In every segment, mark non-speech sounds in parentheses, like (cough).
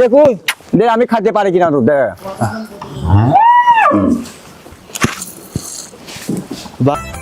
দেখুন। দে আমি খাতে পারি কিনা দুধ দে। ভাই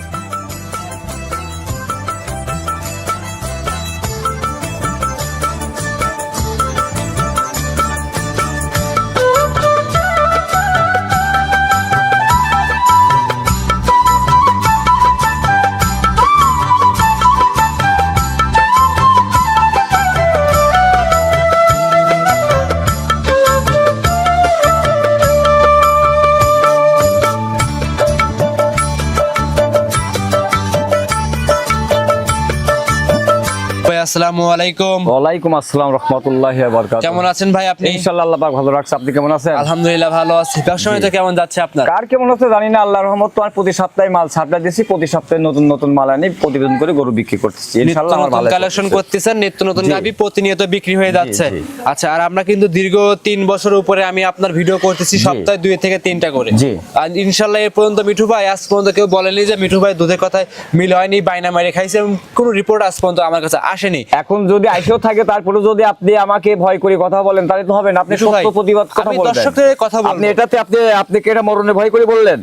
আসসালামু আলাইকুম। ওয়ালাইকুম আসসালাম রহমতুল্লাহ বরকাত কেমন আছেন ভাই আপনি? ইনশাল্লাহ আল্লাহ পাক ভালো রাখছে। আপনি কেমন আছেন? আলহামদুলিল্লাহ ভালো আছি। ব্যবসা তো কেমন যাচ্ছে আপনার? কার কেমন হচ্ছে জানি না আল্লাহ রহমত তোমার প্রতি সপ্তাহে মাল সাপ্লাই দিছি প্রতি সপ্তাহে নতুন নতুন মাল আনি প্রতিবেদন করে গরু বিক্রি করতেছি। নিত্য ইনশাল্লাহ আমার ভালো কালেকশন করতেছেন নিত্য নতুন। গাবি প্রতিনিয়ত বিক্রি হয়ে যাচ্ছে। আচ্ছা আর আমরা কিন্তু দীর্ঘ তিন বছর উপরে আমি আপনার ভিডিও করতেছি সপ্তাহে দুই থেকে তিনটা করে। জি। আর ইনশাল্লাহ এর পর্যন্ত মিঠু ভাই আজ পর্যন্ত কেউ বলেনি যে মিঠু ভাই দুধের কথায় মিল হয়নি বাইনা মারে খাইছে কোনো রিপোর্ট আজ পর্যন্ত আমার কাছে আসেনি। এখন যদি আইসেও থাকে তারপরে যদি আপনি আমাকে ভয় করে কথা বলেন তাহলে তো হবে না। আপনি সত্য প্রতিবাদ কথা আমি বলবেন। দর্শকদের কথা বলব। আপনি এটাতে আপনি আপনি কি এটা মরণে ভয় করে বললেন?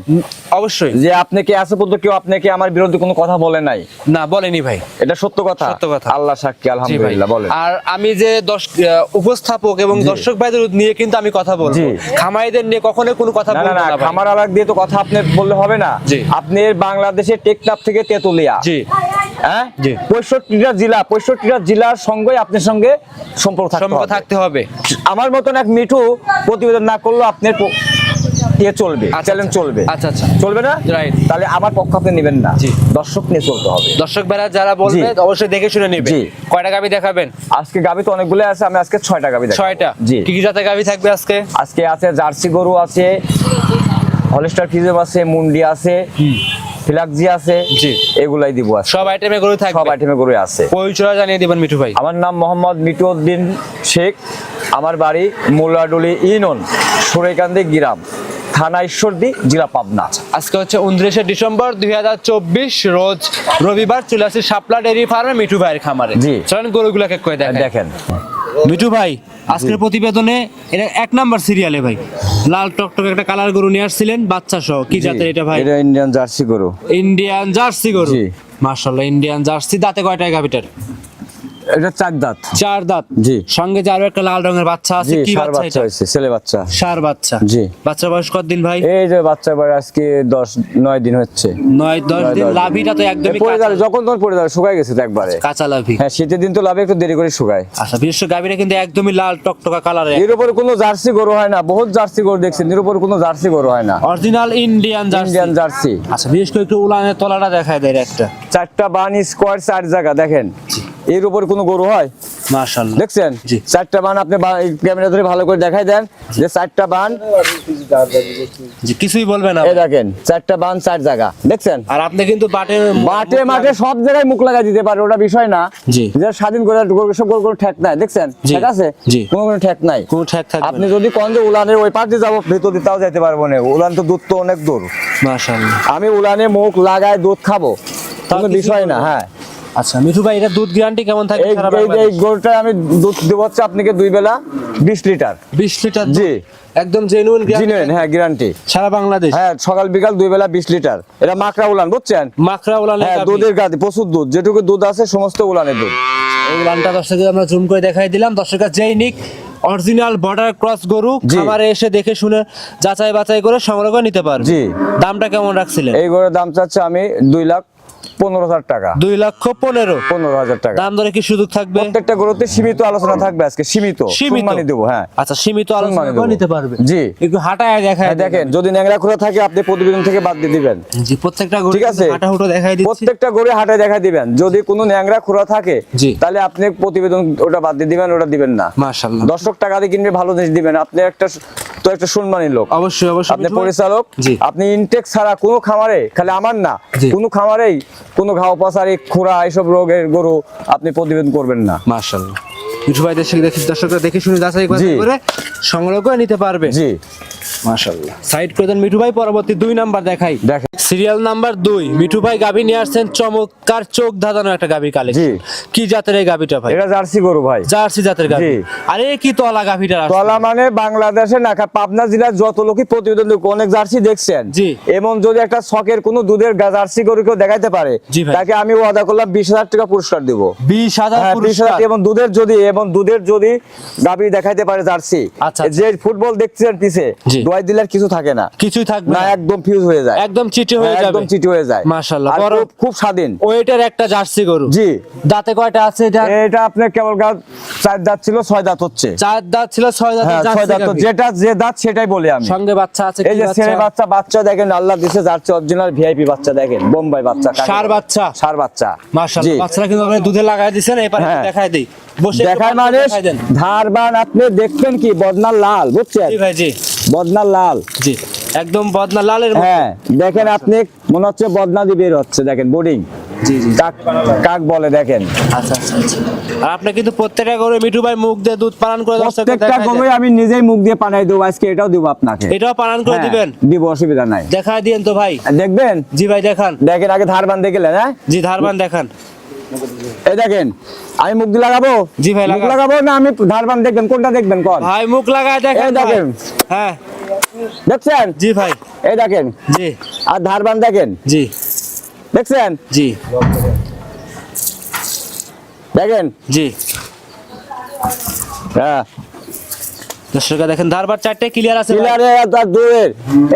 অবশ্যই। যে আপনি কি আছে পর্যন্ত কেউ আপনাকে আমার বিরুদ্ধে কোনো কথা বলে নাই? না বলেনি ভাই। এটা সত্য কথা? সত্য কথা। আল্লাহ সাক্ষী আলহামদুলিল্লাহ বলেন। আর আমি যে উপস্থাপক এবং দর্শক ভাইদের নিয়ে কিন্তু আমি কথা বলব। জি। খামাইদের নিয়ে কখনো কোনো কথা বলব না খামার আলাগ দিয়ে তো কথা আপনি বললে হবে না। আপনি বাংলাদেশের টেকনাফ থেকে তেতুলিয়া। জি। হ্যাঁ। পঁয়ষট্টিটা জেলা পঁয়ষট্টিটা জেলার সঙ্গে আপনার সঙ্গে সম্পর্ক সম্পর্ক থাকতে হবে। আমার মতন এক মিঠু প্রতিবেদন না করলেও আপনার ইয়ে চলবে চ্যালেঞ্জ আচ্ছা। চলবে। আচ্ছা, আচ্ছা। চলবে না? Right. তাহলে আমার পক্ষ আপনি নেবেন না। দর্শক নিয়ে চলতে হবে। দর্শক ভাইরা যারা বলবে অবশ্যই দেখে শুনে নেবে। কয়টা গাবি দেখাবেন? আজকে গাবি তো অনেকগুলো আছে আমি আজকে ছয়টা গাবি ছয়টা? জি। কি কি জাতের গাবি থাকবে আজকে? আজকে আছে জার্সি গরু আছে হলস্টার ফিজেম আছে মুন্ডি আছে ফিলাকজি আছে জি। এগুলাই দিব। সব আইটেমে গরু সব আইটেমে গরু আছে। পরিচয় জানিয়ে দিবেন মিঠু ভাই। আমার নাম মোহাম্মদ মিটুউদ্দিন শেখ আমার বাড়ি মোল্লাডুলি ইউনিয়ন সুরেকান্দি গ্রাম থানা ঈশ্বরদী জেলা পাবনা। আজকে হচ্ছে উনত্রিশে ডিসেম্বর দুই হাজার চব্বিশ রোজ রবিবার চলে আসছে শাপলা ডেয়ারি ফার্মে মিঠু ভাইয়ের খামারে। জি। চলেন গরুগুলোকে কয়ে দেখেন দেখেন। মিঠু ভাই আজকের প্রতিবেদনে এটা এক নাম্বার সিরিয়ালে ভাই। লাল টকটক একটা কালার গরু নিয়ে আসছিলেন বাচ্চা সহ। কি জাতের এটা ভাই? এটা ইন্ডিয়ান জার্সি গরু। ইন্ডিয়ান জার্সি গরু। মাশাআল্লাহ ইন্ডিয়ান জার্সি দাঁতে কয়টা গাভিটার? এটা চাক দাঁত। চার দাঁত। জি। সঙ্গে যে আরও একটা লাল রঙের বাচ্চা আছে কি বাচ্চা বাচ্চা হয়েছে ছেলে বাচ্চা। সার বাচ্চা। জি। বাচ্চার বয়স কতদিন ভাই? এই যে বাচ্চা বয়স আজকে দশ নয় দিন হচ্ছে। নয় দশ নয়, দিন লাভিটা তো একদমই পড়ে যাবে যখন তখন পড়ে যাবে শুকায় গেছে তো একবারে। কাঁচা লাভি। হ্যাঁ শীতের দিন তো লাভে একটু দেরি করে শুকায়। আচ্ছা বিশেষ কিন্তু একদমই লাল টকটকা কালারের এর উপরে কোনো জার্সি গরু হয় না বহুত জার্সি গরু দেখছেন এর উপর কোনো জার্সি গরু হয় না। Original Indian jersey. Indian jersey. আচ্ছা বিশেষ করে একটু উলানের তলাটা দেখায় দেয় একটা। চারটা বান স্কোয়ার চার জায়গা দেখেন। এর উপরে কোনো গরু হয়? মাশাআল্লাহ। দেখছেন? চারটা বান আপনি ক্যামেরা ধরে ভালো করে দেখাই দেন যে চারটা বান জি কিছুই না। এই দেখেন চারটা বান চার জায়গা। দেখছেন? আর আপনি কিন্তু বাটে মাঠে মাঠে সব জায়গায় মুখ লাগা দিতে পারে ওটা বিষয় না। জি। যে স্বাধীন করে সব গরু কোনো ঠেক নাই। দেখছেন? ঠিক আছে। কোনো কোনো ঠেক নাই। কোনো ঠেক আপনি যদি কোন যে উলানের ওই পাশে যাব ভেতর দিয়ে তাও যেতে পারব না। উলান তো দুধ তো অনেক দূর মাশাআল্লাহ। আমি উলানে মুখ লাগায় দুধ খাব। কোনো বিষয় না। হ্যাঁ। আচ্ছা মিঠু ভাই এটা দুধ গ্যারান্টি কেমন থাকে এই সারা এই-? গরুটা আমি দুধ দেবো হচ্ছে আপনাকে দুই বেলা বিশ লিটার। 20 লিটার। জি। একদম জেনুইন জিনুইন হ্যাঁ গ্যারান্টি সারা বাংলাদেশ? হ্যাঁ সকাল বিকাল দুই বেলা বিশ লিটার। এটা মাকড়া উলান বুঝছেন? মাখরা উলান হ্যাঁ দুধের গাদি প্রচুর দুধ। যেটুকু দুধ আছে সমস্ত উলানের দুধ। এই উলানটা দর্শককে আমরা জুম করে দেখাই দিলাম। দর্শকের যেই নিক অরিজিনাল বর্ডার ক্রস গরু। খামারে এসে দেখে শুনে যাচাই বাছাই করে সংগ্রহ করে নিতে পারবে। জি। দামটা কেমন রাখছিলেন? এই গরুর দাম চাচ্ছে আমি দুই লাখ পনেরো হাজার টাকা। দুই লক্ষ পনেরো। পনেরো হাজার টাকা। দাম দরে কি সুযোগ থাকবে? প্রত্যেকটা গরুতে সীমিত আলোচনা থাকবে আজকে সীমিত। সীমিত। দেবো হ্যাঁ। আচ্ছা সীমিত আলোচনা করে নিতে পারবে। জি। একটু হাঁটায় দেখায় হ্যাঁ, দেখেন যদি ন্যাংরা খোলা থাকে আপনি প্রতিবেদন থেকে বাদ দিয়ে দিবেন। জি প্রত্যেকটা গরু ঠিক আছে? হাঁটা হুটো দেখাই দিচ্ছি। প্রত্যেকটা গরু হাটে দেখা দিবেন। যদি কোনো ন্যাংরা খোলা থাকে তাহলে আপনি প্রতিবেদন ওটা বাদ দিয়ে দিবেন ওটা দিবেন না। মাশাআল্লাহ। দর্শক টাকা দিয়ে কিনবে ভালো জিনিস দিবেন। আপনি একটা তো একটা সম্মানী লোক। অবশ্যই অবশ্যই। আপনি পরিচালক। আপনি ইনটেক ছাড়া কোনো খামারে খালি আমার না কোনো খামারেই কোনো ঘাও পাচারি খুঁড়া এইসব রোগের গরু আপনি প্রতিবেদন করবেন না। মাশাআল্লাহ। দেশে দর্শকরা দেখে শুনে যাচাই করে সংগ্রহ করে নিতে পারবে। জি। মাশাআল্লাহ। সাইড করে দেন মিঠু ভাই পরবর্তী দুই নাম্বার দেখাই। দেখেন সিরিয়াল নাম্বার দুই মিঠু ভাই গাবি নিয়ে আসছেন চমৎকার চোখ ধাঁধানো একটা গাবির কালেকশন কি জাতের এই গাবিটা ভাই? এটা জার্সি গরু ভাই। জার্সি জাতের গাবি আরে কি তলা গাবিটার তলা মানে বাংলাদেশে না পাবনা জেলার যত লোকই প্রতিবেদন অনেক জার্সি দেখছেন। জি। এবং যদি একটা শখের কোনো দুধের জার্সি গরু কেউ দেখাইতে পারে তাকে আমি ওয়াদা করলাম বিশ হাজার টাকা পুরস্কার দিব। বিশ হাজার হ্যাঁ, হাজার এবং দুধের যদি এবং দুধের যদি গাবি দেখাইতে পারে জার্সি আচ্ছা, যে ফুটবল দেখছেন পিছে দোয়াই দিলে কিছু থাকে না। কিছুই থাকবে না একদম ফিউজ হয়ে যায়। একদম চিটে হয়ে হ্যাঁ, যাবে। একদম চিটি হয়ে যায়। মাশাআল্লাহ, খুব- স্বাধীন। ওয়েটের একটা জার্সি গরু। জি। দাঁতে কয়টা আছে এটা? এটা আপনার কেবল গা চার দাঁত ছিল ছয় দাঁত হচ্ছে। চার দাঁত ছিল ছয় দাঁত হ্যাঁ ছয় দাঁত যেটা যে দাঁত সেটাই বলি আমি। সঙ্গে বাচ্চা আছে এই যে বাচ্চা? ছেলে বাচ্চা বাচ্চা দেখেন আল্লাহ দিছে যাচ্ছে অরিজিনাল ভিআইপি বাচ্চা দেখেন বোম্বাই বাচ্চা সার বাচ্চা। সার বাচ্চা। মাশাআল্লাহ জি। বাচ্চারা কিন্তু আপনি দুধে লাগাই দিছেন এবার হ্যাঁ। দেখাই দেই। দেখায় মানে ধারবান আপনি দেখবেন কি বদনার লাল বুঝছেন? বদনার লাল। জি একদম বদনা লালের হ্যাঁ দেখেন আপনি মনে হচ্ছে বদনা দিয়ে বের হচ্ছে দেখেন বোর্ডিং। কাক বলে দেখেন। আচ্ছা আচ্ছা আচ্ছা। আর আপনি কিন্তু প্রত্যেকটা গরু মিঠু ভাই মুখ দিয়ে দুধ পালন করে প্রত্যেকটা দেখাই আমি নিজেই মুখ দিয়ে পানাই দেবো আজকে এটাও দেবো আপনাকে। এটাও পালন করে হ্যাঁ, দিবেন? দিব অসুবিধা নাই। দেখাই দিয়েন তো ভাই। দেখবেন? জি ভাই দেখান। দেখেন আগে ধারবান দেখলেন হ্যাঁ? জি ধারবান দেখান। এই দেখেন আমি মুখ লাগাবো? জি ভাই, মুখ লাগাবো। না আমি ধারবান দেখবেন? কোনটা দেখবেন কোন? ভাই মুখ লাগায় দেখেন এই দেখেন। হ্যাঁ। দেখছেন? জি ভাই। এই দেখেন। জি। আর ধারবান দেখেন? জি। দেখছেন? জি। দেখেন? জি। হ্যাঁ। দর্শকরা দেখেন ধারবার চারটে ক্লিয়ার আছে দুধের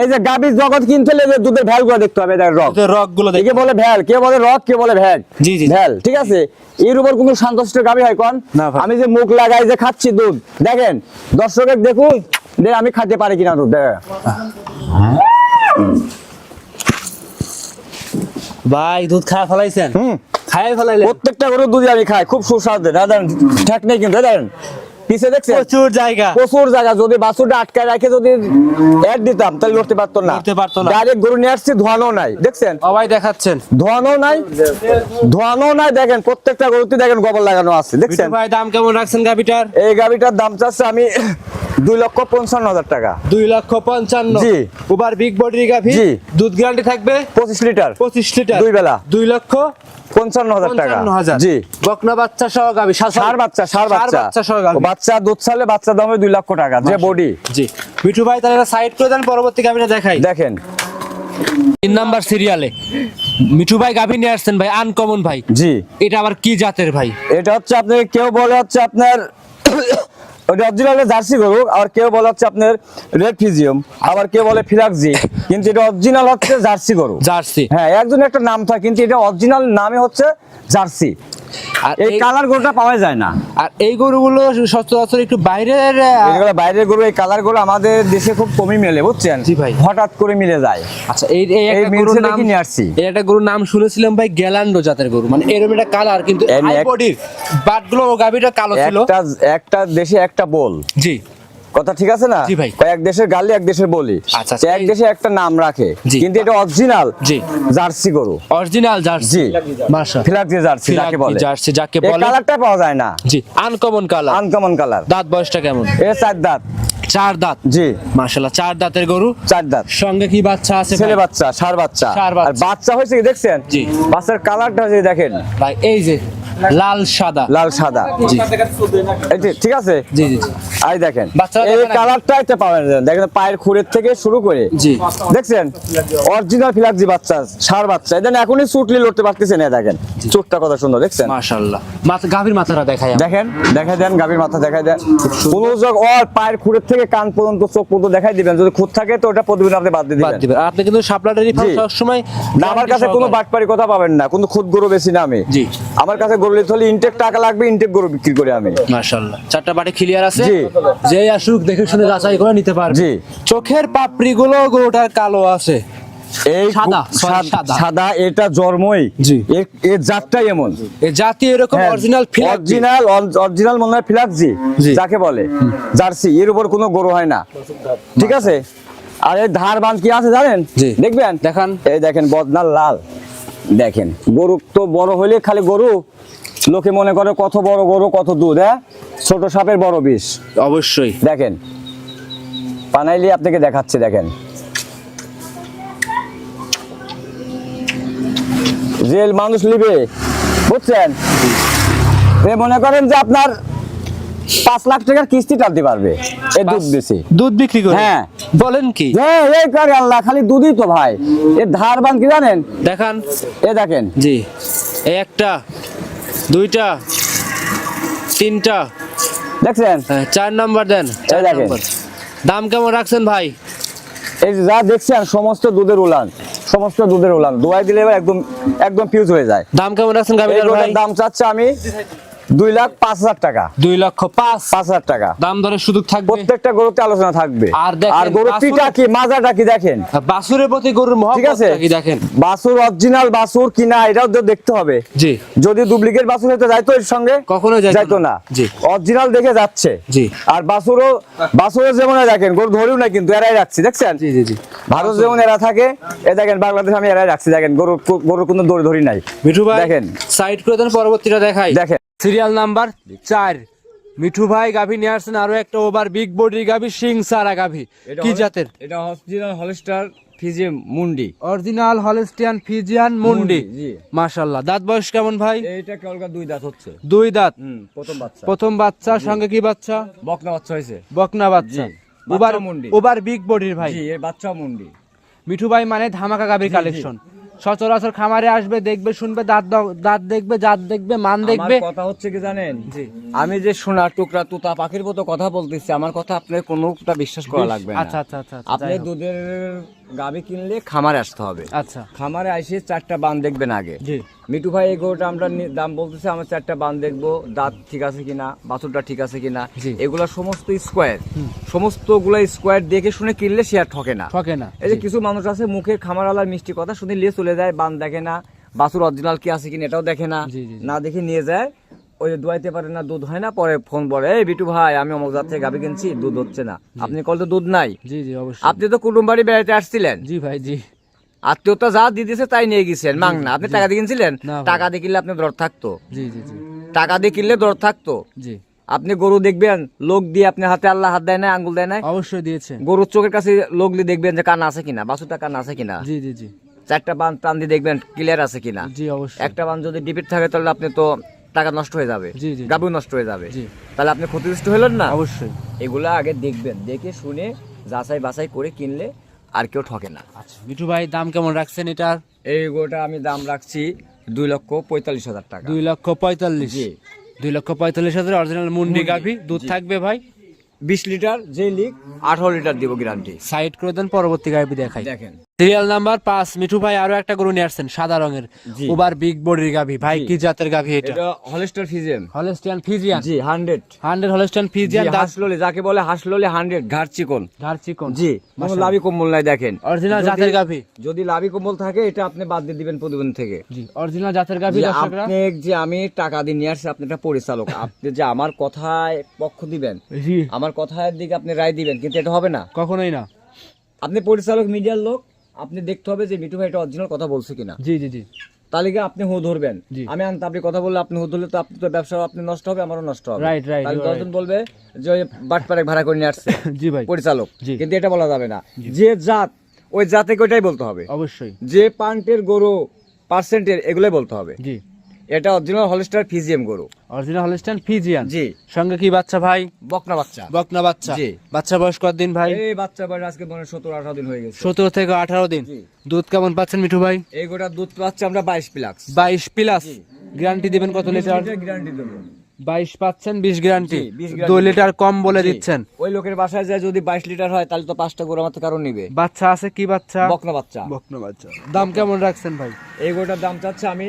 এই যে গাভীর জগৎ কিনতে যে দুধের ভ্যাল করে দেখতে হবে দেখেন রক। রকগুলো দেখে বলে ভ্যাল কে বলে রক কে বলে ভ্যাল জি, জি। ভ্যাল ঠিক আছে? এর উপর কোনো সন্তুষ্ট গাভী হয় কোন? আমি যে মুখ লাগাই যে খাচ্ছি দুধ দেখেন দর্শকের দেখুন আমি খাইতে পারি কিনা দুধ দেখেন। ভাই দুধ খায় ফেলাইছেন? হুম। খায় ফেলাইলেন? প্রত্যেকটা গরুর দুধ আমি খাই খুব সুস্বাদু। দাদা ঠেক নেই কিন্তু দেখেন। পিছে দেখছেন? প্রচুর জায়গা। প্রচুর জায়গা। যদি বাছুরটা আটকায় রাখে যদি অ্যাড দিতাম তাহলে লড়তে পারতো না। লড়তে পারতো না। ডাইরেক্ট গরু নিয়ে আসছি ধোয়ানো নাই। দেখছেন? সবাই দেখাচ্ছেন। ধোয়ানো নাই ধোয়ানো নাই। দেখেন প্রত্যেকটা গরুতে দেখেন গোবর লাগানো আছে। দেখছেন? ভাই দাম কেমন রাখছেন গাবিটার এই গাড়িটার দাম চাচ্ছে আমি দুই লক্ষ পঞ্চান্ন হাজার টাকা। দুই লক্ষ পঞ্চান্ন। জি। উবার বিগ বডি গাভি। জি। দুধ গ্যারান্টি থাকবে? পঁচিশ লিটার। পঁচিশ লিটার। দুই বেলা। দুই লক্ষ পঞ্চান্ন হাজার টাকা। জি। বকনা বাচ্চা সহ গাভি সার বাচ্চা সার বাচ্চা। বাচ্চা সহ গাভি। বাচ্চা দুধ ছালে বাচ্চা দাম দুই লক্ষ টাকা যে বডি। জি। মিঠু ভাই তাহলে সাইড করে দেন পরবর্তী গাভিটা দেখাই। দেখেন। তিন নাম্বার সিরিয়ালে মিঠু ভাই গাভি নিয়ে আসছেন ভাই আনকমন ভাই। জি। এটা আবার কি জাতের ভাই? এটা হচ্ছে আপনার কেউ বলে হচ্ছে আপনার ওটা অরিজিনাল জার্সি গরু আর কেউ বলে হচ্ছে আপনার রেড ফিজিয়াম আবার কেউ বলে কিন্তু এটা অরিজিনাল হচ্ছে জার্সি গরু। জার্সি। হ্যাঁ একজন একটা নাম থাকে কিন্তু এটা অরিজিনাল নামে হচ্ছে জার্সি। আর এই কালার গরুটা পাওয়া যায় না। আর এই গরুগুলো সচরাচর একটু বাইরের এগুলো বাইরের গরু এই কালার গরু আমাদের দেশে খুব কমই মেলে বুঝছেন? জি ভাই। হঠাৎ করে মিলে যায়। আচ্ছা এই এই একটা গরুর নাম নিয়ে আসছি। এই একটা গরুর নাম শুনেছিলাম ভাই গ্যালান্ডো জাতের গরু। মানে এরকম একটা কালার কিন্তু এর হাই বডির বাটগুলো গাবিটা কালো ছিল। একটা একটা দেশে একটা বল। জি। কথা ঠিক আছে না? এক দেশের গালি এক দেশের বলি। আচ্ছা, এক দেশে একটা নাম রাখে কিন্তু এটা অরিজিনাল জি। জার্সি গরু। Original jersey. জার্সি যাকে বলে। জার্সি যাকে বলে। কালারটা পাওয়া যায় না। জি আনকমন কালার আনকমন কালার দাঁত বয়সটা কেমন? এ চার দাঁত। চার দাঁত। জি। মাশাআল্লাহ চার দাঁতের গরু। চার দাঁত। সঙ্গে কি বাচ্চা আছে ছেলে বাচ্চা বাচ্চা। বাচ্চা। আর বাচ্চা। হয়েছে কি দেখছেন? জি। বাচ্চার কালারটা যে দেখেন। ভাই এই যে লাল সাদা। লাল সাদা। জি। ঠিক আছে? জি জি। আই দেখেন এই কালারটা একটা পাবেন দেখেন পায়ের খুরের থেকে শুরু করে। জি। দেখছেন? অরিজিনাল বাচ্চা ষাঁড় বাচ্চা। এদের এখনই চুটলি লড়তে পারতেছে না দেখেন। চোখটা কত সুন্দর দেখছেন? মাশাআল্লাহ। মাথা গাভীর মাথাটা আমরা। দেখেন দেখাই দেন গাভীর মাথা দেখাই দেন। কোন যোগ ওর পায়ের খুরের থেকে কান পর্যন্ত চোখ পর্যন্ত দেখাই দিবেন। যদি খুঁত থাকে তো ওটা প্রতিদিন আপনি বাদ দিবেন। আপনি কিন্তু সাপ্লাটারি ফার্ম জি। সবসময় না আমার কাছে কোনো বাটপারি কথা পাবেন না। কোনো খুদ গরু বেশি না আমি। জি। আমার কাছে গরু নিতে হলে ইনটেক টাকা লাগবে ইনটেক গরু বিক্রি করে আমি। মাশাআল্লাহ। চারটা বাড়ি ক্লিয়ার আছে? জি। যে আসুক দেখে শুনে যাচাই করে নিতে পারবে। জি। চোখের পাপড়ি গুলো গরুটার কালো আছে। এই সাদা, গু- sorry, সাদ- সাদা। সাদা এটা জন্মই। এর এর জাতটাই এমন। এই জাতি এরকম হ্যাঁ, অরিজিনাল অরিজিনাল অরিজিনাল মনে হয় ফিলাকজি যাকে বলে। জার্সি এর উপর কোনো গরু হয় না। ঠিক আছে? আর এই ধার বান কি আছে জানেন। দেখবেন? দেখান। এই দেখেন বদনাল লাল। দেখেন গরু তো বড় হইলে খালি গরু লোকে মনে করে কত বড় গরু কত দুধ হ্যাঁ? ছোট সাপের বড় বিষ। অবশ্যই। দেখেন বানাইলে আপনাকে দেখাচ্ছি দেখেন। জেল মানুষ নিবে বুঝছেন? এ মনে করেন যে আপনার পাঁচ লাখ টাকার কিস্তি টানতে পারবে এই দুধ বেশি। দুধ বিক্রি করে? হ্যাঁ। বলেন কি? হ্যাঁ এই করে আল্লাহ খালি দুধই তো ভাই। এর ধার বান কি জানেন? দেখান। এ দেখেন। জি। একটা দুইটা তিনটা। দেখছেন? হ্যাঁ, চার নাম্বার দেন চার। নাম্বার। দাম কেমন রাখছেন ভাই? এই যে যা দেখছেন সমস্ত দুধের উলান সমস্ত দুধের উলান। দোয়াই দিলে একদম একদম ফিউজ হয়ে যায়। দাম কেমন রাখছেন গাভীর ভাই? দাম চাচ্ছে আমি দুই লাখ পাঁচ হাজার টাকা। দুই লক্ষ পাঁচ পাঁচ হাজার টাকা। দাম থাকবে। প্রত্যেকটা গরুতে আলোচনা থাকবে। আর আর গরুর পিটা কি মাজাটা কি দেখেন? বাসুরের প্রতি গরুর ঠিক আছে? কি দেখেন? বাসুর অরিজিনাল বাসুর কিনা এটাও তো দেখতে হবে। জি। যদি ডুপ্লিকেট বাসুর হতে যাইতো এর সঙ্গে? কখনোই যাইতো না। না। জি। অরিজিনাল দেখে যাচ্ছে। জি। আর বাসুরও বাসুরও যেমন দেখেন গরু ধরেও না কিন্তু এরাই রাখছি দেখছেন? জি জি জি। ভারত যেমন এরা থাকে এ দেখেন বাংলাদেশ আমি এরাই রাখছি দেখেন গরু গরুর কোনো দড়ি ধরি নাই। মিঠু ভাই দেখেন। সাইড করে দেন পরবর্তীটা দেখাই। দেখেন। সিরিয়াল নাম্বার চার। মিঠু ভাই গাভী নিয়ে আসছেন আরও একটা ওভার। বিগ বডির গাভী সিং সারা গাভী। কি জাতের? এটা হসপিটাল হলস্টার ফিজে মুন্ডি। অরিজিনাল হলিস্টিয়ান ফিজিয়ান মুন্ডি জি। মাশাল্লাহ দাঁত বয়স কেমন ভাই? এইটা কেবল দুই দাঁত হচ্ছে। দুই দাঁত। প্রথম বাচ্চা। প্রথম বাচ্চা সঙ্গে কি বাচ্চা? বকনা বাচ্চা হয়েছে। বকনা বাচ্চা। ওভার মুন্ডি। ওভার বিগ বডির ভাই। জি এর বাচ্চা মুন্ডি। মিঠু ভাই মানে ধামাকা গাভীর কালেকশন সচরাচর খামারে আসবে দেখবে শুনবে দাঁত দাঁত দেখবে জাত দেখবে মান দেখবে। কথা হচ্ছে কি জানেন? আমি যে সোনার টুকরা তুতা পাখির মতো কথা বলতেছি আমার কথা আপনার কোনোটা বিশ্বাস করা লাগবে আচ্ছা আচ্ছা আচ্ছা আচ্ছা, আপনি দুধের গাবি কিনলে খামারে আসতে হবে। আচ্ছা। খামারে এসে চারটা বান দেখবেন আগে। জি। মিটু ভাই এই গরুটা আমরা দাম বলতেছি আমার চারটা বান দেখব দাঁত ঠিক আছে কিনা বাছুরটা ঠিক আছে কিনা। এগুলা সমস্ত স্কোয়ার সমস্তগুলা স্কোয়ার দেখে শুনে কিনলে সে আর ঠকে না। ঠকে না। এই যে কিছু মানুষ আছে মুখে খামারওয়ালার মিষ্টি কথা শুনে নিয়ে চলে যায় বান দেখে না। বাছুর অরিজিনাল কি আছে কিনা এটাও দেখে না। না দেখে নিয়ে যায়। ওই যে দুয়াইতে পারে না দুধ হয় না পরে ফোন করে এই বিটু ভাই আমি অমুক জাত থেকে গাবি কিনছি দুধ হচ্ছে না। আপনি কল তো দুধ নাই। জি জি অবশ্যই। আপনি তো কুটুম বাড়ি বেড়াতে আসছিলেন। জি ভাই জি। আত্মীয়তা যা দিয়ে দিয়েছে তাই নিয়ে গেছেন মাং না আপনি টাকা দিয়ে কিনছিলেন? টাকা দিয়ে কিনলে আপনি দর থাকতো? জি জি জি। টাকা দিয়ে কিনলে দর থাকতো? জি। আপনি গরু দেখবেন লোক দিয়ে আপনি হাতে আল্লাহ হাত দেয় না আঙ্গুল দেয় না অবশ্যই দিয়েছে। গরুর চোখের কাছে লোক দিয়ে দেখবেন যে কান আছে কিনা বাসুটা কান আছে কিনা? জি জি জি। চারটা বান টান দিয়ে দেখবেন ক্লিয়ার আছে কিনা। জি অবশ্যই। একটা বান যদি ডিপিট থাকে তাহলে আপনি তো টাকা নষ্ট হয়ে যাবে। জি, জি। গাবু নষ্ট হয়ে যাবে। জি। তাহলে আপনি ক্ষতিগ্রস্ত হলেন না? অবশ্যই। এগুলা আগে দেখবেন দেখে শুনে যাচাই বাছাই করে কিনলে আর কেউ ঠকে না। আচ্ছা মিঠু ভাই দাম কেমন রাখছেন এটার? এই গোটা আমি দাম রাখছি দুই লক্ষ পঁয়তাল্লিশ হাজার টাকা। দুই লক্ষ পঁয়তাল্লিশ। জি। দুই লক্ষ পঁয়তাল্লিশ হাজার অরিজিনাল মুন্ডি গাভী দুধ থাকবে ভাই? বিশ লিটার যে লিক আঠারো লিটার দিব গ্যারান্টি সাইড করে দেন পরবর্তী গাভী দেখাই। দেখেন। সিরিয়াল নাম্বার পাঁচ। মিঠু ভাই আরও একটা গরু নিয়ে আসছেন সাদা রঙের। জি। ওভার বিগ বডির গাভী। ভাই কি জাতের গাভী এটা? এটা হলেস্টার ফিজেম হলস্টিয়ান ফিজিয়ান জি হান্ড্রেড হান্ড্রেড হলস্টিয়ান ফিজিয়ান হাসলোলে যাকে বলে হাসলোলে হান্ড্রেড ঘাট চিকন। ঘাড় চিকন। জি কোনো লাভি কম্বল নাই দেখেন। অরিজিনাল জাতের গাভী। যদি লাভি কম্বল থাকে এটা আপনি বাদ দিয়ে দিবেন প্রতিবেদন থেকে। জি অরিজিনাল জাতের গাভী দর্শকরা? আপনি যে আমি টাকা দিয়ে নিয়ে আসছি আপনি একটা পরিচালক। (laughs) আপনি যে আমার কথায় পক্ষ দিবেন জি। আমার কথার দিকে আপনি রায় দিবেন কিন্তু এটা হবে না। কখনোই না। আপনি পরিচালক মিডিয়ার লোক আপনি দেখতে হবে যে মিঠু ভাই এটা অরিজিনাল কথা বলছে কিনা। জি জি জি। তাহলে কি আপনি হো ধরবেন। আমি আনতে আপনি কথা বললে আপনি হো ধরলে তো আপনি তো ব্যবসা আপনি নষ্ট হবে আমারও নষ্ট হবে। রাইট রাইট তাহলে দশজন বলবে যে ওই বাটপারে ভাড়া করে নিয়ে আসছে। (laughs) জি ভাই। পরিচালক। কিন্তু এটা বলা যাবে না। যে জাত ওই জাতে ওইটাই বলতে হবে। অবশ্যই। যে পান্টের গরু পার্সেন্টের এগুলোই বলতে হবে। জি। এটা অরিজিনাল হলস্টার ফিজিএম গরু। অরিজিনাল হলস্টিয়ান ফিজিয়ান জি। সঙ্গে কি বাচ্চা ভাই? বকনা বাচ্চা। বকনা বাচ্চা। জি। বাচ্চা বয়স কতদিন ভাই? এই বাচ্চা বয়স আজকে মনে সত্তর আঠারো দিন হয়ে গেছে। সতেরো থেকে আঠারো দিন। দুধ কেমন পাচ্ছেন মিঠু ভাই? এই গোটা দুধ পাচ্ছে আমরা বাইশ প্লাক্স। বাইশ প্লাস গ্যারান্টি দিবেন কত লিটার? গ্যারান্টি দেবো। বাইশ পাচ্ছেন বিশ গ্যারান্টি। জি, 20 guarantee দুই লিটার কম বলে দিচ্ছেন। ওই লোকের বাসায় যায় যদি বাইশ লিটার হয় তাহলে তো পাঁচটা গরু আমার কারণ নিবে। বাচ্চা আছে কি বাচ্চা? বকনা বাচ্চা। বকনা বাচ্চা। দাম কেমন রাখছেন ভাই? এই গোটার দাম চাচ্ছে আমি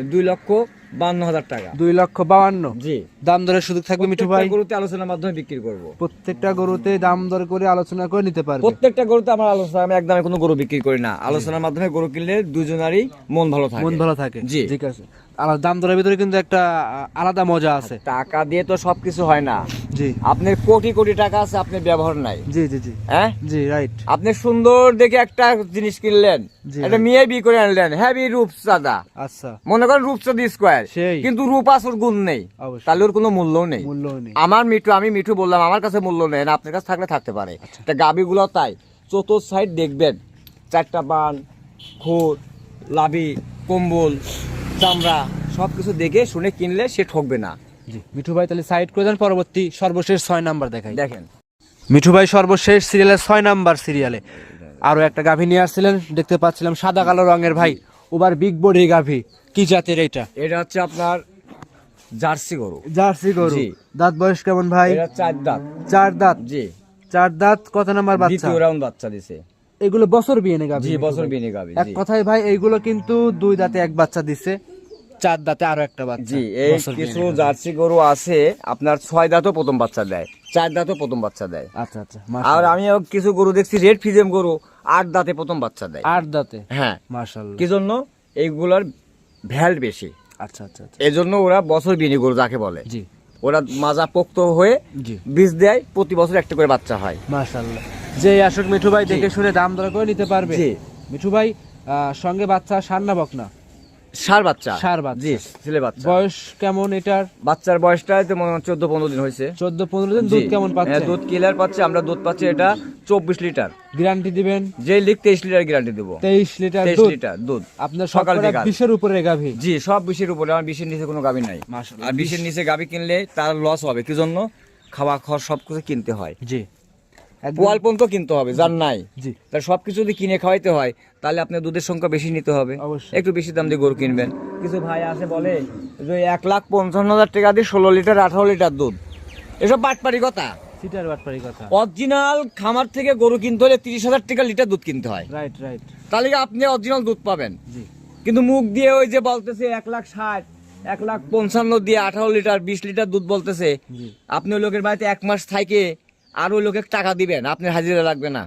দুই লক্ষ বান্ন হাজার টাকা। দুই লক্ষ বাউান্ন জি। দাম দরের সুযোগ থাকবে মিঠু ভাই। গরুতে আলোচনার মাধ্যমে বিক্রি করব। প্রত্যেকটা গরুতে দাম দর করে আলোচনা করে নিতে পারবে। প্রত্যেকটা গরুতে আমার আলোচনা আমি একদমে কোনো গরু বিক্রি করি না। আলোচনার মাধ্যমে গরু কিনলে দুজনারই মন ভালো থাকে। মন ভালো থাকে। জি। ঠিক আছে। আলাদা দাম দরের ভিতরে কিন্তু একটা আলাদা মজা আছে। টাকা দিয়ে তো সবকিছু হয় না। জি। আপনার কোটি কোটি টাকা আছে আপনার ব্যবহার নাই। জি জি জি। হ্যাঁ? জি রাইট আপনি সুন্দর দেখে একটা জিনিস কিনলেন। ভাই। মেয়ে বিয়ে করে আনলেন হ্যাভি রূপসাদা আচ্ছা। মনে করেন রূপসাদি স্কোয়ার কিন্তু রূপ আসর গুণ নেই। তাহলে ওর কোনো মূল্য নেই। মূল্য নেই। আমার মিঠু আমি মিঠু বললাম আমার কাছে মূল্য নেই না আপনার কাছে থাকলে থাকতে পারে। আচ্ছা। তা গাবিগুলো তাই। চতুর্থ সাইড দেখবেন চারটা বান খুর লাবি কম্বল চামড়া সব কিছু দেখে শুনে কিনলে সে ঠকবে না। জি মিঠু ভাই তাহলে সাইড করে দেন পরবর্তী সর্বশেষ ছয় নাম্বার দেখাই। দেখেন। মিঠু ভাই সর্বশেষ সিরিয়ালের ছয় নাম্বার সিরিয়ালে আরও একটা গাভী নিয়ে আসছিলেন দেখতে পাচ্ছিলাম সাদা কালো রঙের ভাই ওবার বিগ বডি গাভী কি জাতের এটা? এটা হচ্ছে আপনার জার্সি গরু। জার্সি গরু জি। দাঁত বয়স কেমন ভাই? এটা চার দাঁত। চার দাঁত। জি। চার দাঁত কত নাম্বার বাচ্চা? দ্বিতীয় রাউন্ড বাচ্চা দিছে। এগুলো বছর বিয়ে নে গাভী জি বছর। বিনি গাবি এক কথায় ভাই এইগুলো কিন্তু দুই দাঁতে এক বাচ্চা দিছে চার দাঁতে আরও একটা বাচ্চা। জি এই কিছু জার্সি গরু আছে আপনার ছয় দাঁতও প্রথম বাচ্চা দেয় চার দাঁতও প্রথম বাচ্চা দেয়। আচ্ছা আচ্ছা আর আমি কিছু গরু দেখছি রেড ফিজেম গরু আট দাঁতে প্রথম বাচ্চা দেয়। আট দাঁতে? হ্যাঁ। মাশাআল্লাহ। কি জন্য? এইগুলোর ভ্যাল বেশি। আচ্ছা আচ্ছা আচ্ছা। এই জন্য ওরা বছর বিনি গরু যাকে বলে। জি। ওরা মাজা পোক্ত হয়ে বীজ দেয় প্রতি বছর একটা করে বাচ্চা হয়। মাশাল্লাহ যে আসুক মিঠু ভাই দেখে শুনে দাম দর করে নিতে পারবে। মিঠু ভাই আহ, সঙ্গে বাচ্চা সার না বকনা। সার বাচ্চা। ষাঁড় বাচ্চা। জি ছেলে বাচ্চা। বয়স কেমন এটার? বাচ্চার বয়সটা তো মনে হয় চোদ্দ পনেরো দিন হয়েছে। চোদ্দ পনেরো দিন দুধ কেমন পাচ্ছে? হ্যাঁ, দুধ কিলার পাচ্ছে আমরা দুধ পাচ্ছি এটা চব্বিশ লিটার। গ্যারান্টি দিবেন? যে লিখ তেইশ লিটার গ্যারান্টি দেবো। তেইশ লিটার তেইশ দুধ? লিটার দুধ। আপনার সকাল বিকাল। বিশের উপরে গাভী? জি সব বিষের উপরে আমার বিষের নিচে কোনো গাবি নাই। আর বিষের নিচে গাবি কিনলে তার লস হবে। কি জন্য? খাওয়া খাওয়া সব কিছু কিনতে হয়। জি। পোয়াল পর্যন্ত কিনতে হবে যার নাই। জি। তার সব কিছু যদি কিনে খাওয়াইতে হয় তাহলে আপনার দুধের সংখ্যা বেশি নিতে হবে। একটু বেশি দাম দিয়ে গরু কিনবেন। কিছু ভাই আছে বলে যে এক লাখ পঞ্চান্ন হাজার টাকা দিয়ে ষোলো লিটার আঠারো লিটার দুধ। এসব বাটপারি কথা। সিটার বাটপারি কথা। অরিজিনাল খামার থেকে গরু কিনতে হলে তিরিশ হাজার টাকা লিটার দুধ কিনতে হয়। রাইট রাইট তাহলে কি আপনি অরিজিনাল দুধ পাবেন? জি। কিন্তু মুখ দিয়ে ওই যে বলতেছে এক লাখ ষাট এক লাখ পঞ্চান্ন দিয়ে আঠারো লিটার বিশ লিটার দুধ বলতেছে। আপনি ওই লোকের বাড়িতে এক মাস থাকে আর ওই লোকে টাকা দিবেন আপনার হাজিরা লাগবে না।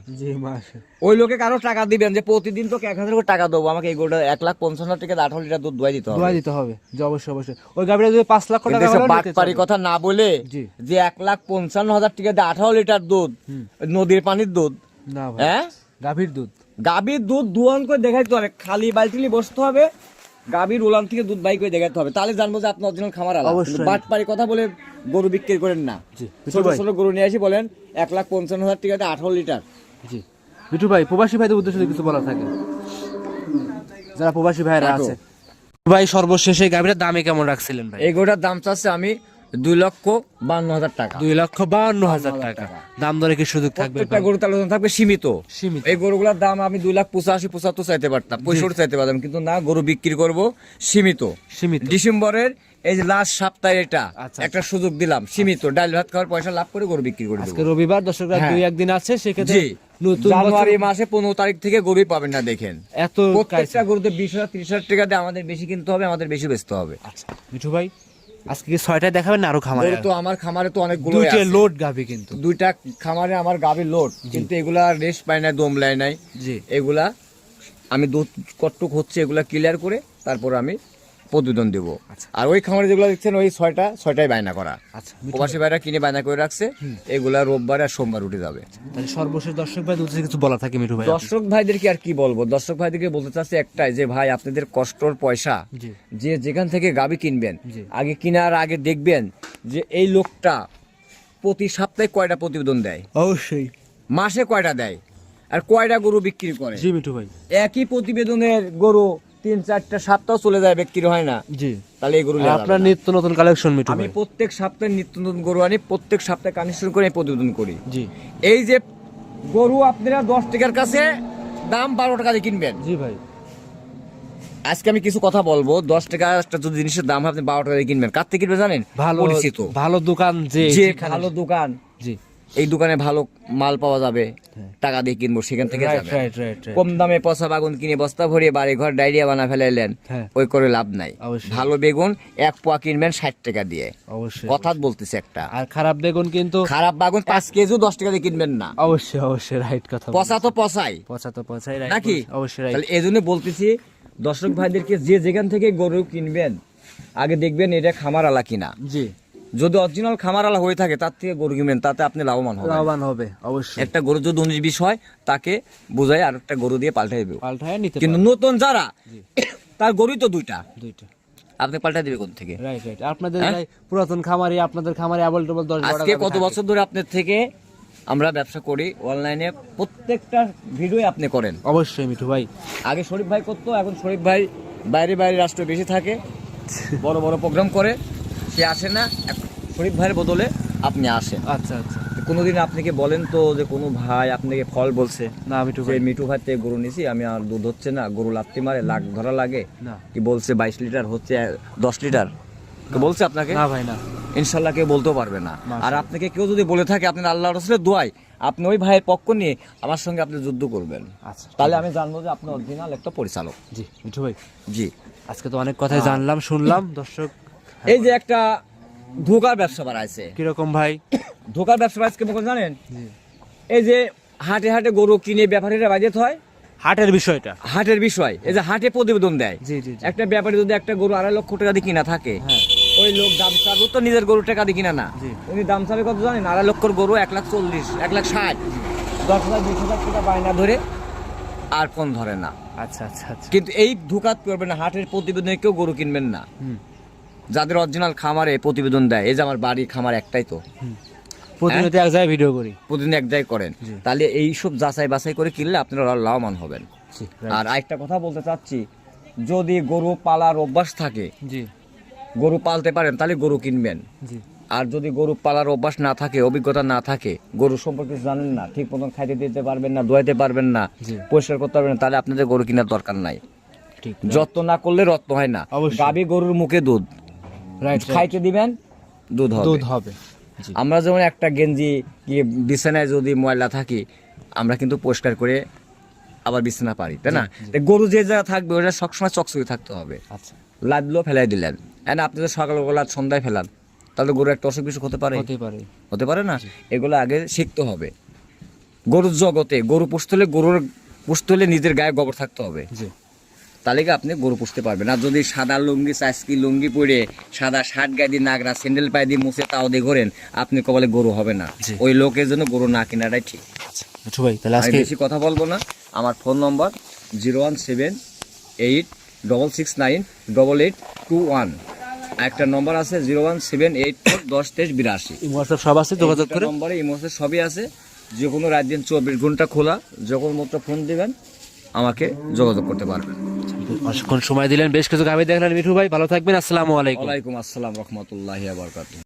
ওই লোকে কারও টাকা দিবেন যে প্রতিদিন তোকে এক হাজার টাকা দেবো আমাকে এই গোটা এক লাখ পঞ্চান্ন টাকা আঠারো লিটার দুধ দোয়াই দিতে হবে। দিতে হবে। যে অবশ্যই অবশ্যই। ওই গাভীটা যদি পাঁচ কিন্তু টাকা বাটপারি কথা না বলে যে এক লাখ পঞ্চান্ন হাজার টাকা দিয়ে আঠারো লিটার দুধ নদীর পানির দুধ না হ্যাঁ? গাভীর দুধ। গাভীর দুধ দুয়ান করে দেখাইতে হবে খালি বালতি নিয়ে বসতে হবে গাভীর উলান থেকে দুধ বাই করে দেখাতে হবে। তাহলে জানব যে আপনার অরিজিনাল খামার আলাদা। বাটপাড়ি বাটপারি কথা বলে গরু বিক্রি করেন না। ছোট ছোট গরু নিয়ে আসি বলেন এক লাখ পঞ্চান্ন হাজার টাকা দিয়ে আঠারো লিটার। জি। মিঠু ভাই প্রবাসী ভাইদের উদ্দেশ্যে কিছু বলা থাকে। যারা প্রবাসী ভাইরা। আছে। ভাই সর্বশেষে গাভীর দামে কেমন রাখছিলেন ভাই? এই গরুটার দাম চাচ্ছে আমি দুই লক্ষ বান্ন হাজার টাকা। দুই লক্ষ বাউন্ন হাজার টাকা। দাম দরে কি সুযোগ থাকবে গরু থাকবে সীমিত। সীমিত। এই গরুগুলোর দাম আমি দুই লাখ পঁচাশি পঁচাত্তর চাইতে পারতাম পঁয়ষট্টি চাইতে পারতাম কিন্তু না গরু বিক্রি করব সীমিত। সীমিত। ডিসেম্বরের এই যে লাস্ট সপ্তাহে এটা আচ্ছা, একটা সুযোগ দিলাম সীমিত। ডাল ভাত খাওয়ার পয়সা লাভ করে গরু বিক্রি করে আজকে রবিবার দর্শকরা হ্যাঁ। দুই একদিন আছে সেক্ষেত্রে নতুন জানুয়ারি মাসে পনেরো তারিখ থেকে গরু পাবেন না দেখেন। এত প্রত্যেকটা গরুতে বিশ হাজার ত্রিশ হাজার টাকা দিয়ে আমাদের বেশি কিনতে হবে আমাদের বেশি বেচতে হবে। আচ্ছা মিঠু ভাই আজকে কি ছয়টায় দেখাবেন না আরও খামারে তো আমার খামারে তো অনেকগুলো দুইটা লোড গাভী কিন্তু। দুইটা খামারে আমার গাবি লোড কিন্তু এগুলা রেস্ট পায় না দম লাই নাই। জি। এগুলা আমি দুধ কটটুক হচ্ছে এগুলা ক্লিয়ার করে তারপর আমি প্রতিবেদন দেবো। আচ্ছা। আর ওই খামারে যেগুলো দেখছেন ওই ছয়টা ছয়টাই বায়না করা। আচ্ছা প্রবাসী ভাইরা কিনে বায়না করে রাখছে এগুলা রোববার আর সোমবার উঠে যাবে। সর্বশেষ দর্শক ভাই কিছু বলা থাকে মিঠু ভাই দর্শক ভাইদেরকে আর কি বলব? দর্শক ভাইদেরকে বলতে চাচ্ছি একটাই যে ভাই আপনাদের কষ্টর পয়সা যে যেখান থেকে গাবি কিনবেন আগে কেনার আগে দেখবেন যে এই লোকটা প্রতি সপ্তাহে কয়টা প্রতিবেদন দেয়? অবশ্যই। মাসে কয়টা দেয়? আর কয়টা গরু বিক্রি করে? জি মিঠু ভাই। একই প্রতিবেদনের গরু তিন চারটা সপ্তাহ চলে যায় বিক্রি হয় না। জি। তাহলে এই গরু আপনার নিত্য নতুন কালেকশন মিঠু আমি প্রত্যেক সপ্তাহে নিত্য নতুন গরু আনি প্রত্যেক সপ্তাহে কানেকশন করে প্রতিবেদন করি। জি। এই যে গরু আপনারা দশ টাকার কাছে দাম বারো টাকা দিয়ে কিনবেন। জি ভাই। আজকে আমি কিছু কথা বলব। দশ টাকা একটা যদি জিনিসের দাম হয় আপনি বারো টাকা দিয়ে কিনবেন। কার থেকে কিনবেন জানেন? ভালো পরিচিত। ভালো দোকান যে ভালো দোকান। জি। এই দোকানে ভালো মাল পাওয়া যাবে হ্যাঁ। টাকা দিয়ে কিনবো সেখান থেকে কম দামে পচা বাগুন কিনে বস্তা ভরিয়ে বাড়ি ঘর ডায়রিয়া বানা ফেলাইলেন হ্যাঁ। ওই করে লাভ নাই। ভালো বেগুন এক পোয়া কিনবেন ষাট টাকা দিয়ে। কথা বলতেছে একটা। আর খারাপ বেগুন কিন্তু খারাপ বাগুন পাঁচ কেজি দশ টাকা দিয়ে কিনবেন না। অবশ্যই অবশ্যই রাইট কথা পচা তো পচাই। পচা তো পচাই নাকি? অবশ্যই তাহলে এই জন্য বলতেছি দর্শক ভাইদেরকে যে যেখান থেকে গরু কিনবেন আগে দেখবেন এটা খামার আলা কিনা। জি। যদি অরিজিনাল খামার আলা হয়ে থাকে তার থেকে গরু কিনবেন তাতে আপনি লাভবান হবেন। লাভবান হবে অবশ্যই। একটা গরু যদি উনিশ বিশ হয় তাকে বোঝায় আর একটা গরু দিয়ে পাল্টাই দেবে। পাল্টায় নিতে কিন্তু নতুন যারা তার গরুই তো দুইটা। দুইটা। আপনি পাল্টাই দেবে কোন থেকে? রাইট রাইট আপনাদের হ্যাঁ? পুরাতন খামারি আপনাদের খামারি আবল টবল দশ আজকে কত বছর ধরে আপনার থেকে আমরা ব্যবসা করি অনলাইনে প্রত্যেকটা ভিডিও আপনি করেন। অবশ্যই মিঠু ভাই। আগে শরীফ ভাই করতো এখন শরীফ ভাই বাইরে বাইরে রাষ্ট্র বেশি থাকে বড় বড় প্রোগ্রাম করে সে আসে না এখন শরীফ ভাইয়ের বদলে আপনি আসেন। আচ্ছা আচ্ছা। কোনোদিন আপনাকে বলেন তো যে কোনো ভাই আপনাকে ফল বলছে? না মিঠু ভাই। মিঠু ভাই থেকে গরু নিছি আমি আর দুধ হচ্ছে না গরু লাত্তি মারে লাখ ধরা লাগে। না। কি বলছে বাইশ লিটার হচ্ছে দশ লিটার? বলছে আপনাকে? না ভাই না। ইনশাল্লাহ কেউ বলতেও পারবে না। আর আপনাকে কেউ যদি বলে থাকে আপনার আল্লাহ রসুলের দোয়াই আপনি ওই ভাইয়ের পক্ষ নিয়ে আমার সঙ্গে আপনি যুদ্ধ করবেন। আচ্ছা তাহলে আমি জানব যে আপনি অরিজিনাল একটা পরিচালক। জি মিঠু ভাই। জি। আজকে তো অনেক কথাই জানলাম শুনলাম দর্শক। এই যে একটা ধোকার ব্যবসা বাড়াইছে কীরকম ভাই? ধোকার ব্যবসা বাড়াইছে কেমন জানেন? এই যে হাটে হাটে গরু কিনে ব্যাপারীরা বাজেত হয় হাটের বিষয়টা। হাটের বিষয়। এই যে হাটে প্রতিবেদন দেয়। জি জি জি। একটা ব্যাপারী যদি একটা গরু আড়াই লক্ষ টাকা দিয়ে কিনা থাকে হ্যাঁ। ওই লোক দাম চাবো তো নিজের গরু টাকা দিয়ে কিনা না। উনি দাম চাবে কত জানেন? আড়াই লক্ষর গরু এক লাখ চল্লিশ এক লাখ ষাট। দশ হাজার বিশ হাজার টাকা বায়না ধরে আর কোন ধরে না। আচ্ছা আচ্ছা আচ্ছা। কিন্তু এই ধোকাত করবেন হাটের প্রতিবেদনে কেউ গরু কিনবেন না। যাদের অরিজিনাল খামারে প্রতিবেদন দেয় এই যে আমার বাড়ি খামার একটাই তো। প্রতিনিয়ত এক জায়গায় ভিডিও করি। প্রতিদিন এক জায়গায় করেন। তাহলে এইসব যাচাই বাছাই করে কিনলে আপনারা লাভবান হবেন। আর আরেকটা কথা বলতে চাচ্ছি যদি গরু পালার অভ্যাস থাকে গরু পালতে পারেন তাহলে গরু কিনবেন। আর যদি গরু পালার অভ্যাস না থাকে অভিজ্ঞতা না থাকে গরু সম্পর্কে জানেন না ঠিক মতন খাইতে দিতে পারবেন না দোয়াইতে পারবেন না পরিষ্কার করতে পারবেন না তাহলে আপনাদের গরু কেনার দরকার নাই। যত্ন না করলে রত্ন হয় না। গাবি গরুর মুখে দুধ। রাইট খাইতে দিবেন? দুধ হবে। দুধ হবে। আমরা যেমন একটা গেঞ্জি গিয়ে বিছানায় যদি ময়লা থাকি আমরা কিন্তু পরিষ্কার করে আবার বিছানা পারি তাই না? তা গরু যে জায়গা থাকবে ওটা সবসময় চকচকে থাকতে হবে। আচ্ছা। লাদলো ফেলাই দিলেন। এন্ড আপনি তো সকালবেলা সন্ধ্যায় ফেলান তাহলে গরু একটা অসুখ বিসুখ হতে পারে? হতে পারে। হতে পারে না? এগুলো আগে শিখতে হবে। গরুর জগতে গরু পুষতে হলে গরুর পুষতে হলে নিজের গায়ে গোবর থাকতে হবে। জি। তাহলে আপনি গরু পুষতে পারবেন। আর যদি সাদা লুঙ্গি চাষকি লুঙ্গি পরে সাদা শার্ট গায়ে দিয়ে নাগরা স্যান্ডেল পায়ে দিয়ে মুছে তাও দিয়ে ঘোরেন আপনি কবলে গরু হবে না। ওই লোকের জন্য গরু না কেনাটাই ঠিক। মিঠু ভাই তাহলে আজকে বেশি কথা বলব না। আমার phone number zero one seven eight double six nine double eight two one. একটা নম্বর আছে zero one seven eight four দশ তেইশ বিরাশি। হোয়াটসঅ্যাপ সব আছে যোগাযোগ করে। নম্বরে ইমোসে সবই আছে। যে কোনো রাত দিন চব্বিশ ঘণ্টা খোলা। যখন মতো ফোন দিবেন আমাকে যোগাযোগ করতে পারবেন অনেকক্ষণ সময় দিলেন বেশ কিছু গাভি দেখলেন। মিঠু ভাই ভালো থাকবেন। আসসালামু আলাইকুম। আসসালাম রহমতুল্লাহ বরকাত